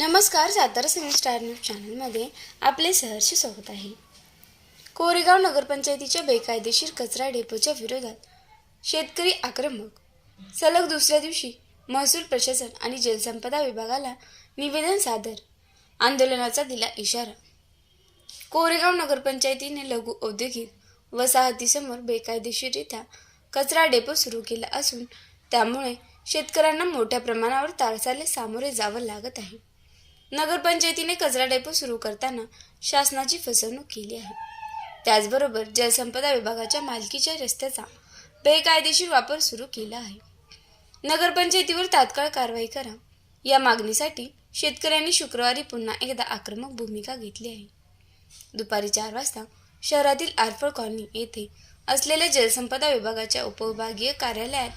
नमस्कार सातारा सिने star news चॅनलमध्ये आपले सहर्ष स्वागत आहे. कोरेगाव नगरपंचायतीच्या बेकायदेशीर कचरा डेपोच्या विरोधात शेतकरी आक्रमक. सलग दुसऱ्या दिवशी महसूल प्रशासन आणि जलसंपदा विभागाला निवेदन सादर आंदोलनाचा दिला इशारा. कोरेगाव नगरपंचायतीने लघु औद्योगिक वसाहतीसमोर बेकायदेशीररित्या कचरा डेपो सुरू केला असून त्यामुळे शेतकऱ्यांना मोठ्या प्रमाणावर तारसाले सामोरे जावं लागत आहे. नगरपंचायतीने कचरा डेपो सुरू करताना शासनाची फसवणूक केली आहे. त्याचबरोबर जलसंपदा विभागाच्या मालकीच्या रस्त्याचा बेकायदेशीर वापर सुरू केला आहे. नगरपंचायतीवर तात्काळ कारवाई करा. या मागणीसाठी शेतकऱ्यांनी शुक्रवारी पुन्हा एकदा आक्रमक भूमिका घेतली आहे. दुपारी चार वाजता शहरातील आरफळ कॉलनी येथे असलेल्या जलसंपदा विभागाच्या उपविभागीय कार्यालयात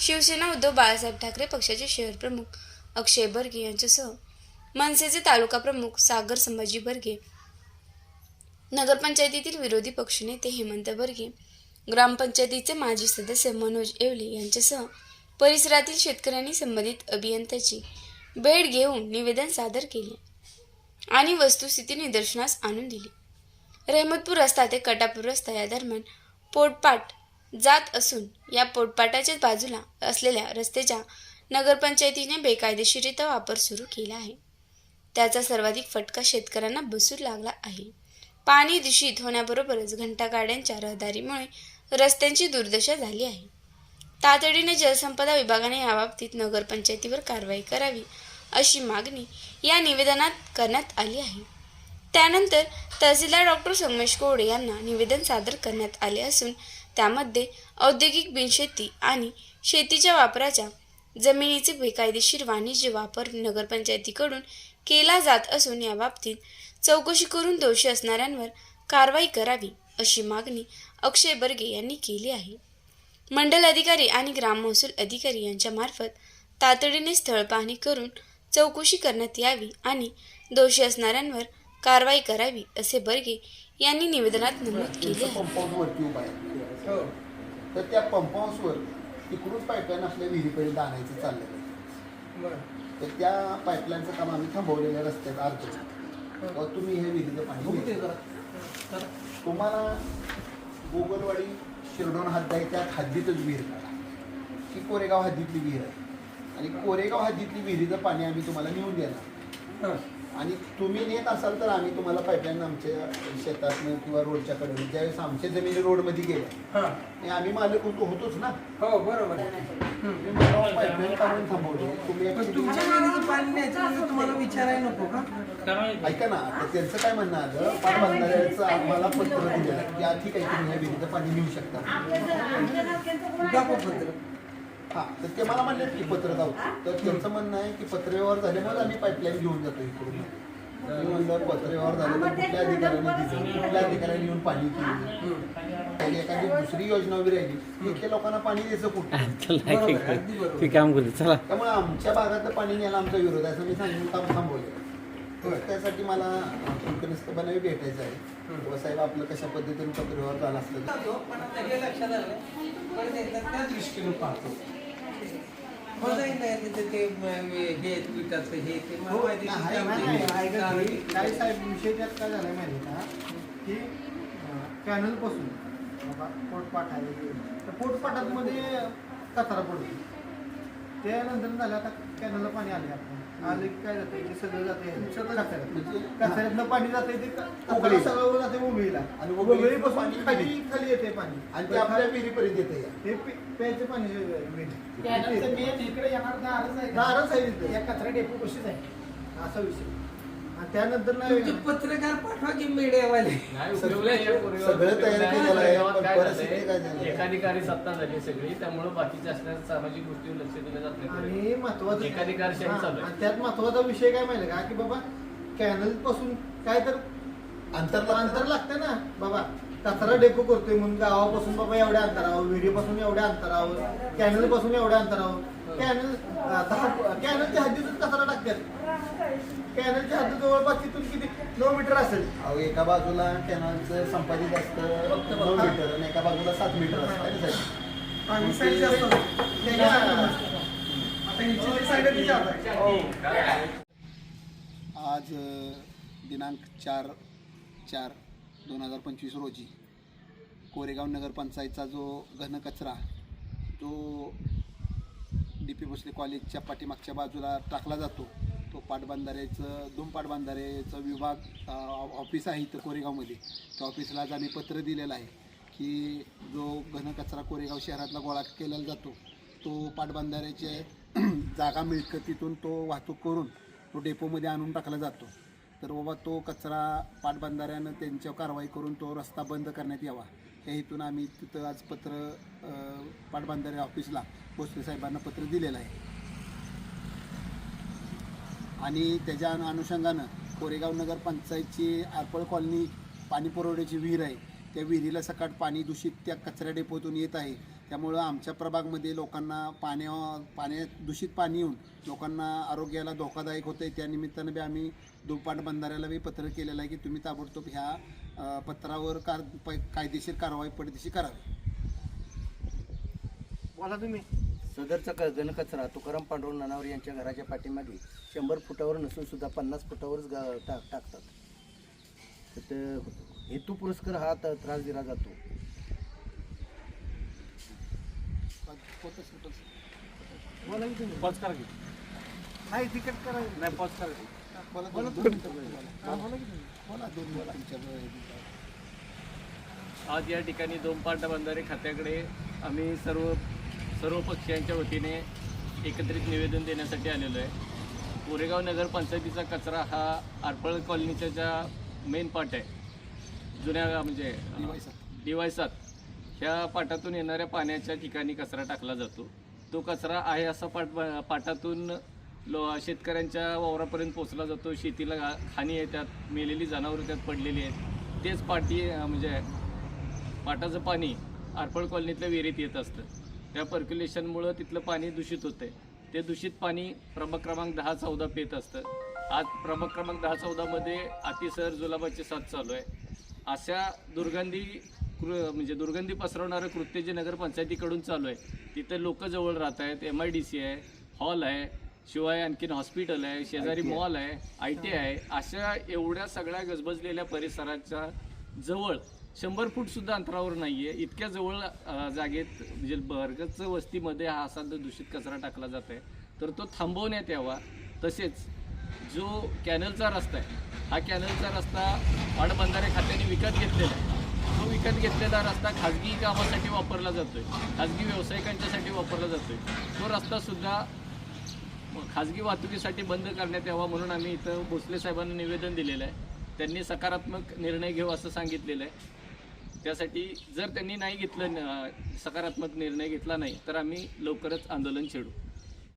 शिवसेना उद्धव बाळासाहेब ठाकरे पक्षाचे शहर प्रमुख अक्षय बर्गे यांच्यासह मनसेचे तालुका प्रमुख सागर संभाजी बर्गे नगरपंचायतीतील विरोधी पक्षनेते हेमंत बर्गे ग्रामपंचायतीचे माजी सदस्य मनोज येवले यांच्यासह परिसरातील शेतकऱ्यांनी संबंधित अभियंत्याची भेट घेऊन निवेदन सादर केले आणि वस्तुस्थिती निदर्शनास आणून दिली. रहमतपूर रस्ता ते कटापूर रस्ता या दरम्यान पोटपाट जात असून या पोटपाटाच्या बाजूला असलेल्या रस्त्याच्या नगरपंचायतीने बेकायदेशीरित्या वापर सुरू केला आहे. त्याचा सर्वाधिक फटका शेतकऱ्यांना बसू लागला आहे. पाणी दूषित होण्याबरोबरच घंटागाड्यांच्या रहदारीमुळे रस्त्यांची दुर्दशा झाली आहे. तातडीने जलसंपदा विभागाने याबाबतीत नगरपंचायतीवर कारवाई करावी अशी मागणी या निवेदनात करण्यात आली आहे. त्यानंतर तहसीलदार डॉक्टर संगमेश कोरडे यांना निवेदन सादर करण्यात आले असून त्यामध्ये औद्योगिक बिनशेती आणि शेतीच्या वापराच्या जमिनीचे बेकायदेशीर वाणिज्य वापर नगरपंचायतीकडून केला जात असून याबाबतीत चौकशी करून दोषी असणाऱ्यांवर कारवाई करावी अशी मागणी अक्षय बर्गे यांनी केली आहे. मंडल अधिकारी आणि ग्राम महसूल अधिकारी यांच्यामार्फत तातडीने स्थळ पाहणी करून चौकशी करण्यात यावी आणि दोषी असणाऱ्यांवर कारवाई करावी असे बर्गे यांनी निवेदनात नमूद केले तिकडून पाईपलाईन आपल्या विहिरीपर्यंत आणायचं चाललेलं आहे. तर त्या पाईपलाईनचं काम आम्ही थांबवलेल्या रस्त्यात अर्ज तुम्ही हे विहिरीचं पाणी. तुम्हाला गोगलवाडी शिरडोन हद्द आहे त्या हद्दीतच विहीर काढा. ही कोरेगाव हद्दीतली विहीर आहे. आणि कोरेगाव हद्दीतली विहिरीचं पाणी आम्ही तुम्हाला नेऊन देणार. आणि तुम्ही नेत असाल तर आम्ही तुम्हाला पाईपलाईन आमच्या शेतातनं किंवा रोडच्या कडे ज्यावेळेस आमच्या जमिनी रोडमध्ये गेल्या आणि आम्ही मालक होतो होतोच ना. हो बरोबर. पाईपलाईन काढून थांबवली तुम्ही तुम्हाला विचारायला नको का? ऐका ना आता त्यांचं काय म्हणणं आलं? पाणी बांधणाऱ्याचं आम्हाला पत्र दिलं. की हा, ठीक आहे तुम्ही ह्या विहिरीचं पाणी नेऊ शकता. पत्र? हा तर ते मला म्हणले की पत्र जाऊ तर त्यांचं म्हणणं आहे की पत्र व्यवहार झाल्यामुळे आम्ही पाईपलाईन घेऊन जातो इकडून. मी म्हणलं पत्र व्यवहार झाले तर कुठल्या अधिकाऱ्याने दिलं कुठल्या अधिकाऱ्याने येऊन पाणी केलं आणि एखादी दुसरी योजना उभी राहिली की इथल्या लोकांना पाणी द्यायचं कुठं? बरोबर आहे, अगदी बरोबर. काम चला. त्यामुळे आमच्या भागातलं पाणी न्यायला आमचा विरोध आहे असं मी सांगून काम थांबवलं. तर त्यासाठी मला कुलकनिष्ठपणे भेटायचं आहे. व साहेब आपलं कशा पद्धतीने पत्र व्यवहार झाला असलं तर. जातो, पण आता लक्षात आलं. परत एकदा त्या दृष्टीनं पाहतो. मजा नाही तिथे ते हे हे ते माहिती हो, नाही, आहे. नाही, नाही, ऐका चालेल. की काय साहेब विषय त्यात काय माहिती आहे का की कॅनलपासून बाबा पोटपाट आहे तर पोटपाटामध्ये कचरा पडतो त्यानंतर झालं आता कॅनलला पाणी आले आपण आले की काय जाते ते सगळं जाते कचऱ्यात. कचऱ्यातनं पाणी जाते ते कचरा सगळं जाते मुंबईला आणि मुंबईपासून खाली खाली येते पाणी. आणि ते आपल्या विहिरीपर्यंत येते हे प्यायचं पाणी येणार दारच आहे. या कचरा डेपो कशीच आहे. असा विषय. आणि त्यानंतर तुमचे नाही पत्रकार पाठवा की मीडियावाले. सगळं तयार केलेलं आहे. पण परिस्थिती काय झाली एकाधिकारी सत्ता झाली सगळी. त्यामुळे बाकीच्या असणाऱ्या सामाजिक गोष्टीवर लक्ष दिलं जात नाही आणि महत्वाचं एकाधिकारशाही हा, चालू आहे. आणि त्यात महत्त्वाचा विषय काय माहिती का? की बाबा कॅनलपासून काय तर अंतर अंतर लागतं ना. बाबा कचरा डेपो करतोय म्हणून गावापासून बाबा एवढ्या अंतरावर विहिरीपासून एवढ्या अंतरावर कॅनलपासून एवढ्या अंतरावर. कॅनल दहा कॅनलच्या हद्दीतच कचरा टाकतात. कॅनलच्या हद्दी जवळपास तिथून किती नऊ मीटर असेल? अहो एका बाजूला कॅनलचं संपादित असतं नऊ मीटर आणि एका बाजूला सात मीटर असतं आहे. आज दिनांक चार चार दोन हजार पंचवीस रोजी कोरेगाव नगरपंचायतचा जो घनकचरा जो डी पी भोसले कॉलेजच्या पाठीमागच्या बाजूला टाकला जातो. तो पाटबंधारेचं दोन पाटबंधाऱ्याचं विभाग ऑफिस आहे इथं कोरेगावमध्ये. त्या ऑफिसला आज आम्ही पत्र दिलेलं आहे की जो घनकचरा कोरेगाव शहरातला गोळा केला जातो तो पाटबंधाऱ्याचे जागा मिळकतीतून तो वाहतूक करून तो डेपोमध्ये आणून टाकला जातो. तर बाबा तो कचरा पाटबंधाऱ्यानं त्यांच्यावर कारवाई करून तो रस्ता बंद करण्यात यावा. या हेतून आम्ही तिथं आज पत्र पाटबंधारे ऑफिसला भोसले साहेबांना पत्र दिलेलं आहे. आणि त्याच्या अनु- अनुषंगानं कोरेगाव नगरपंचायतची आरपळ कॉलनी पाणी पुरवठ्याची विहीर आहे. त्या विहिरीला सकाळ पाणी दूषित त्या कचऱ्या डेपोतून येत आहे. त्यामुळं आमच्या प्रभागमध्ये लोकांना पाण्या पाण्यात दूषित पाणी येऊन लोकांना आरोग्याला धोकादायक होतं आहे त्या निमित्तानं बी आम्ही दुपाट बंधाऱ्याला बी पत्र केलेलं आहे की तुम्ही ताबडतोब ह्या पत्रावर कार प- कायदेशीर कारवाई पडदेशी करावी. बोला तुम्ही. सदरचा क घनकचरा तुकाराम पांडुरंग नानावर यांच्या घराच्या पाठीमागे शंभर फुटावर नसून सुद्धा पन्नास फुटावरच गा टाक टाकतात. तर ते हेतू पुरस्कार हा त- त्रास दिला जातो. बोला की तुम्ही. पॉज करा की. नाही तिकीट करा. नाही पॉज करा की. आज या ठिकाणी दोनपाट बंधारे खात्याकडे आम्ही सर्व सर्व पक्षांच्या वतीने एकत्रित निवेदन देण्यासाठी आलेलो आहे. कोरेगाव नगरपंचायतीचा कचरा हा आरपळ कॉलनीच्या ज्या मेन पाट आहे जुन्या म्हणजे डिवायसात ह्या पाटातून येणाऱ्या पाण्याच्या ठिकाणी कचरा टाकला जातो. तो कचरा आहे असा पाट पाटातून लो शेतकऱ्यांच्या वावरापर्यंत पोचला जातो. शेतीला हानी आहे त्यात मेलेली जनावरं त्यात पडलेली आहेत. तेच पाटी म्हणजे पाटाचं पाणी आरपळ कॉलनीतल्या विहिरीत येत असतं. त्या पर्क्युलेशनमुळं तिथलं पाणी दूषित होतं आहे ते दूषित पाणी प्रभाग क्रमांक दहा चौदा पेत असतं. आज प्रभाग क्रमांक दहा चौदामध्ये अतिसर जुलाबाची साथ चालू आहे. अशा दुर्गंधी कृ म्हणजे दुर्गंधी पसरवणारं कृत्य जे नगरपंचायतीकडून चालू आहे तिथे लोक जवळ राहत आहेत. एम आय डी सी आहे हॉल आहे शिवाय आणखीन हॉस्पिटल आहे शेजारी मॉल आहे आय टी आहे अशा एवढ्या सगळ्या गजबजलेल्या परिसराच्या जवळ शंभर फूटसुद्धा अंतरावर नाही आहे इतक्या जवळ जागेत म्हणजे बर्गच वस्तीमध्ये हा असा जो दूषित कचरा टाकला जात आहे तर तो थांबवण्यात यावा. तसेच जो कॅनलचा रस्ता आहे हा कॅनलचा रस्ता पाटबंधारे खात्याने विकत घेतलेला आहे. तो विकत घेतलेला रस्ता खाजगी कामासाठी वापरला जातोय खाजगी व्यावसायिकांच्यासाठी वापरला जातोय. तो रस्तासुद्धा खाजगी वाहतुकीसाठी बंद करण्यात यावा म्हणून आम्ही इथं भोसले साहेबांना निवेदन दिलेलं आहे. त्यांनी सकारात्मक निर्णय घेऊ असं सांगितलेलं आहे. त्यासाठी जर त्यांनी नाही घेतलं न- सकारात्मक निर्णय घेतला नाही तर आम्ही लवकरच आंदोलन छेडू.